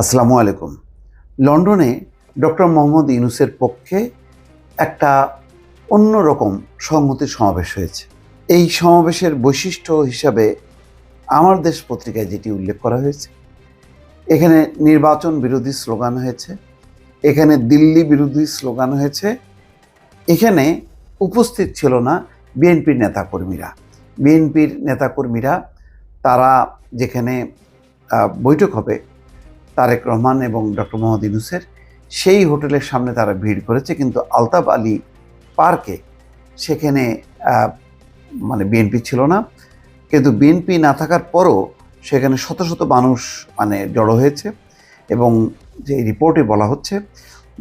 আসসালামু আলাইকুম। লন্ডনে ডক্টর মোহাম্মদ ইউনুসের পক্ষে একটা অন্যরকম সংহতির সমাবেশ হয়েছে। এই সমাবেশের বৈশিষ্ট্য হিসাবে আমার দেশ পত্রিকায় যেটি উল্লেখ করা হয়েছে, এখানে নির্বাচন বিরোধী স্লোগান হয়েছে, এখানে দিল্লি বিরোধী স্লোগান হয়েছে, এখানে উপস্থিত ছিল না বিএনপির নেতাকর্মীরা। বিএনপির নেতাকর্মীরা তারা যেখানে বৈঠক হবে তারেক রহমান এবং ডক্টর মোহাম্মদ ইউনুসের সেই হোটেলের সামনে তারা ভিড় করেছে। কিন্তু আলতাফ আলী পার্কে সেখানে মানে বিএনপি ছিল না। কিন্তু বিএনপি না থাকার পরও সেখানে শত শত মানুষ মানে জড়ো হয়েছে এবং যে রিপোর্টে বলা হচ্ছে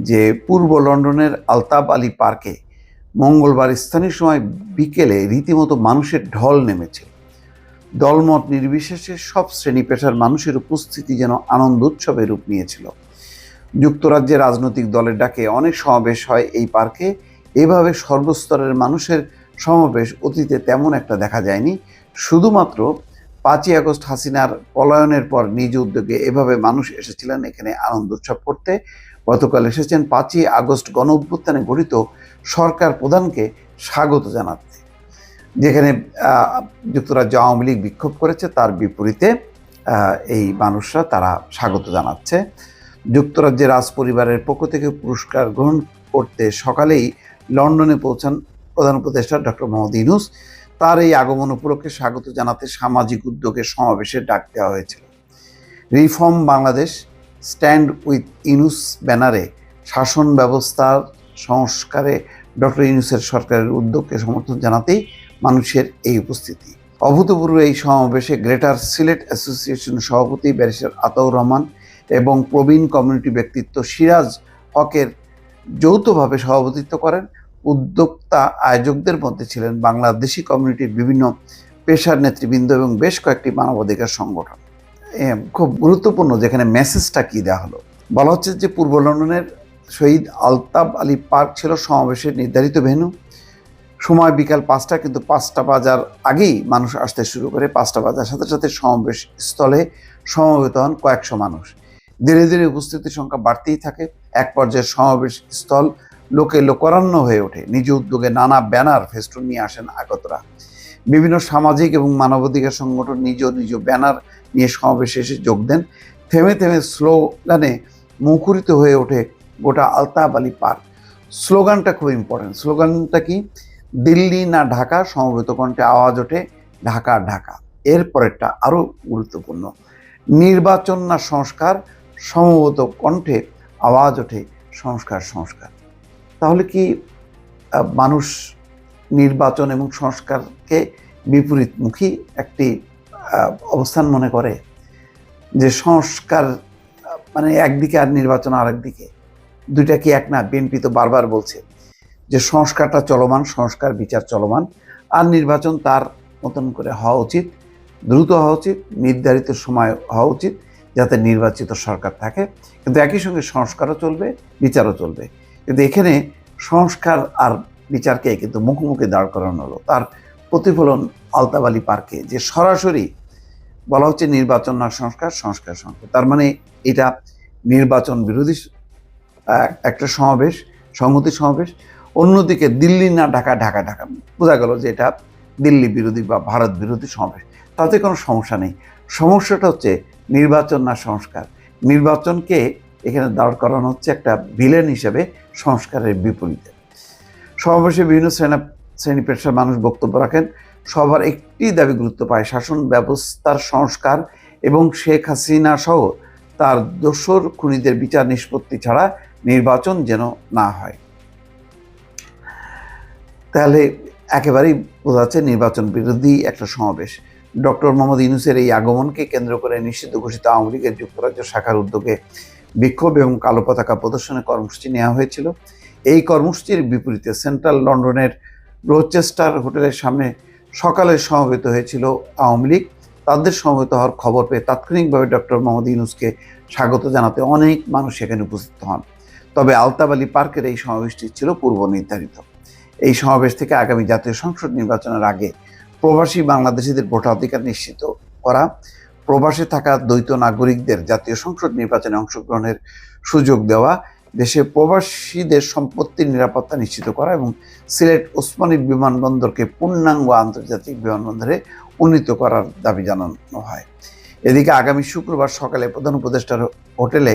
যে পূর্ব লন্ডনের আলতাব আলী পার্কে মঙ্গলবার স্থানীয় সময় বিকেলে রীতিমতো মানুষের ঢল নেমেছে দলমত নির্বিশেষে সব শ্রেণি পেশার মানুষের উপস্থিতি যেন আনন্দ উৎসবে রূপ নিয়েছিল। যুক্তরাজ্যের রাজনৈতিক দলের ডাকে অনেক সমাবেশ হয় এই পার্কে। এভাবে সর্বস্তরের মানুষের সমাবেশ অতীতে তেমন একটা দেখা যায়নি। শুধুমাত্র পাঁচই আগস্ট হাসিনার পলায়নের পর নিজ উদ্যোগে এভাবে মানুষ এসেছিলেন। এখানে আনন্দ উৎসব করতে গতকাল এসেছেন পাঁচই আগস্ট গণ অভ্যুত্থানে গঠিত সরকার প্রধানকে স্বাগত জানাতে। যেখানে যুক্তরাজ্য আওয়ামী লীগ বিক্ষোভ করেছে, তার বিপরীতে এই মানুষরা তারা স্বাগত জানাচ্ছে। যুক্তরাজ্যের রাজ পরিবারের পক্ষ থেকে পুরস্কার গ্রহণ করতে সকালেই লন্ডনে পৌঁছান প্রধান উপদেষ্টা ডক্টর মোহাম্মদ ইনুস তার এই আগমন উপলক্ষে স্বাগত জানাতে সামাজিক উদ্যোগের সমাবেশের ডাক দেওয়া হয়েছিল। Reform Bangladesh, stand with Yunus ব্যানারে শাসন ব্যবস্থার সংস্কারে ডক্টর ইউনুসের সরকারের উদ্যোগকে সমর্থন জানাতেই মানুষের এই উপস্থিতি। অভূতপূর্ব এই সমাবেশে গ্রেটার সিলেট অ্যাসোসিয়েশন সভাপতি ব্যারিস্টার আতাউর রহমান এবং প্রবীণ কমিউনিটি ব্যক্তিত্ব সিরাজ হকের যৌথভাবে সভাপতিত্ব করেন। উদ্যোক্তা আয়োজকদের মধ্যে ছিলেন বাংলাদেশি কমিউনিটির বিভিন্ন পেশার নেতৃবৃন্দ এবং বেশ কয়েকটি মানবাধিকার সংগঠন। খুব গুরুত্বপূর্ণ যেখানে মেসেজটা কি দেওয়া হলো। বলা হচ্ছে যে পূর্ব লন্ডনের শহীদ আলতাব আলী পার্ক ছিল সমাবেশের নির্ধারিত ভেন্যু। সময় বিকাল পাঁচটা কিন্তু পাঁচটা বাজার আগেই মানুষ আসতে শুরু করে। পাঁচটা বাজার সাথে সাথে সমাবেশ স্থলে সমবেত হন কয়েকশো মানুষ। ধীরে ধীরে উপস্থিতির সংখ্যা বাড়তেই থাকে। এক পর্যায়ে সমাবেশ স্থল লোকে লোকারণ্য হয়ে ওঠে। নিজ উদ্যোগে নানা ব্যানার, ফেস্টুন নিয়ে আসেন আগতরা। বিভিন্ন সামাজিক এবং মানবাধিকার সংগঠন নিজ নিজ ব্যানার নিয়ে সমাবেশে এসে যোগ দেন। থেমে থেমে স্লোগানে মুখরিত হয়ে ওঠে গোটা আলতাব আলী পার্ক। স্লোগানটা খুব ইম্পর্টেন্ট স্লোগানটা কি? দিল্লি না ঢাকা? সমবেত কণ্ঠে আওয়াজ ওঠে ঢাকা ঢাকা। এর পরেরটা আরও গুরুত্বপূর্ণ। নির্বাচন না সংস্কার? সমবেত কণ্ঠে আওয়াজ ওঠে সংস্কার সংস্কার। তাহলে কি মানুষ নির্বাচন এবং সংস্কারকে বিপরীতমুখী একটি অবস্থান মনে করে? যে সংস্কার মানে একদিকে আর নির্বাচন আরেকদিকে। দুইটা কি এক না? বিএনপি তো বারবার বলছে যে সংস্কারটা চলমান, সংস্কার বিচার চলমান, আর নির্বাচন তার মতন করে হওয়া উচিত, দ্রুত হওয়া উচিত, নির্ধারিত সময় হওয়া উচিত, যাতে নির্বাচিত সরকার থাকে। কিন্তু একই সঙ্গে সংস্কারও চলবে, বিচারও চলবে। কিন্তু এখানে সংস্কার আর বিচারকে কিন্তু মুখোমুখি দাঁড় করানো হলো। তার প্রতিফলন আলতাবালি পার্কে, যে সরাসরি বলা হচ্ছে নির্বাচন না সংস্কার সংস্কার সংস্কার। তার মানে এটা নির্বাচন বিরোধী একটা সমাবেশ, সংহতি সমাবেশ। অন্যদিকে দিল্লি না ঢাকা ঢাকা ঢাকা। বোঝা গেল যে এটা দিল্লি বিরোধী বা ভারত বিরোধী সমাবেশ। তাতে কোনো সমস্যা নেই। সমস্যাটা হচ্ছে নির্বাচন না সংস্কার। নির্বাচনকে এখানে দাঁড় করানো হচ্ছে একটা ভিলেন হিসেবে সংস্কারের বিপরীতে। সমাবেশে বিভিন্ন শ্রেণি শ্রেণি পেশার মানুষ বক্তব্য রাখেন। সবার একটি দাবি গুরুত্ব পায়, শাসন ব্যবস্থার সংস্কার এবং শেখ হাসিনা সহ তার দোসর খুনিদের বিচার নিষ্পত্তি ছাড়া নির্বাচন যেন না হয়। তাহলে একেবারেই বোঝা যাচ্ছে নির্বাচন বিরোধী একটা সমাবেশ। ডক্টর মোহাম্মদ ইউনুসের এই আগমনকে কেন্দ্র করে নিষিদ্ধ ঘোষিত আওয়ামী লীগের যুক্তরাজ্য শাখার উদ্যোগে বিক্ষোভ এবং কালো পতাকা প্রদর্শনের কর্মসূচি নেওয়া হয়েছিল। এই কর্মসূচির বিপরীতে সেন্ট্রাল লন্ডনের রোচেস্টার হোটেলের সামনে সকালে সমবেত হয়েছিল আওয়ামী লীগ। তাদের সমবেত হওয়ার খবর পেয়ে তাৎক্ষণিকভাবে ডক্টর মোহাম্মদ ইউনুসকে স্বাগত জানাতে অনেক মানুষ সেখানে উপস্থিত হন। তবে আলতাব আলী পার্কের এই সমাবেশটি ছিল পূর্ব নির্ধারিত। এই সমাবেশ থেকে আগামী জাতীয় সংসদ নির্বাচনের আগে প্রবাসী বাংলাদেশিদের ভোটাধিকার নিশ্চিত করা, প্রবাসে থাকা দ্বৈত নাগরিকদের জাতীয় সংসদ নির্বাচনে অংশগ্রহণের সুযোগ দেওয়া, দেশে প্রবাসীদের সম্পত্তির নিরাপত্তা নিশ্চিত করা এবং সিলেট ওসমানী বিমানবন্দরকে পূর্ণাঙ্গ আন্তর্জাতিক বিমানবন্দরে উন্নীত করার দাবি জানানো হয়। এদিকে আগামী শুক্রবার সকালে প্রধান উপদেষ্টার হোটেলে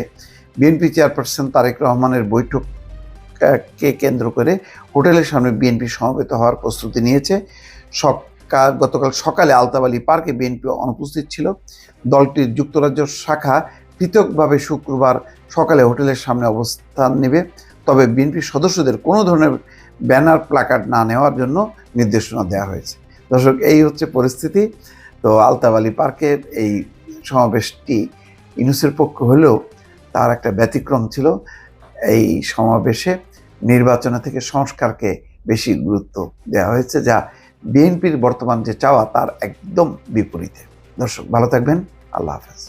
বিএনপি চেয়ারপারসন তারেক রহমানের বৈঠককে কেন্দ্র করে হোটেলের সামনে বিএনপি সমবেত হওয়ার প্রস্তুতি নিয়েছে। সকাল গতকাল সকালে আলতাবালি পার্কে বিএনপি অনুপস্থিত ছিল। দলটির যুক্তরাজ্য শাখা পৃথকভাবে শুক্রবার সকালে হোটেলের সামনে অবস্থান নেবে। তবে বিএনপি সদস্যদের কোনো ধরনের ব্যানার, প্লাকার্ড না নেওয়ার জন্য নির্দেশনা দেওয়া হয়েছে। দর্শক, এই হচ্ছে পরিস্থিতি। তো আলতাবালি পার্কের এই সমাবেশটি ইনুসের পক্ষ হলেও তার একটা ব্যতিক্রম ছিল এই সমাবেশে নির্বাচনে থেকে সংস্কারকে বেশি গুরুত্ব দেওয়া হয়েছে, যা বিএনপির বর্তমান যে চাওয়া তার একদম বিপরীতে। দর্শক, ভালো থাকবেন। আল্লাহ হাফেজ।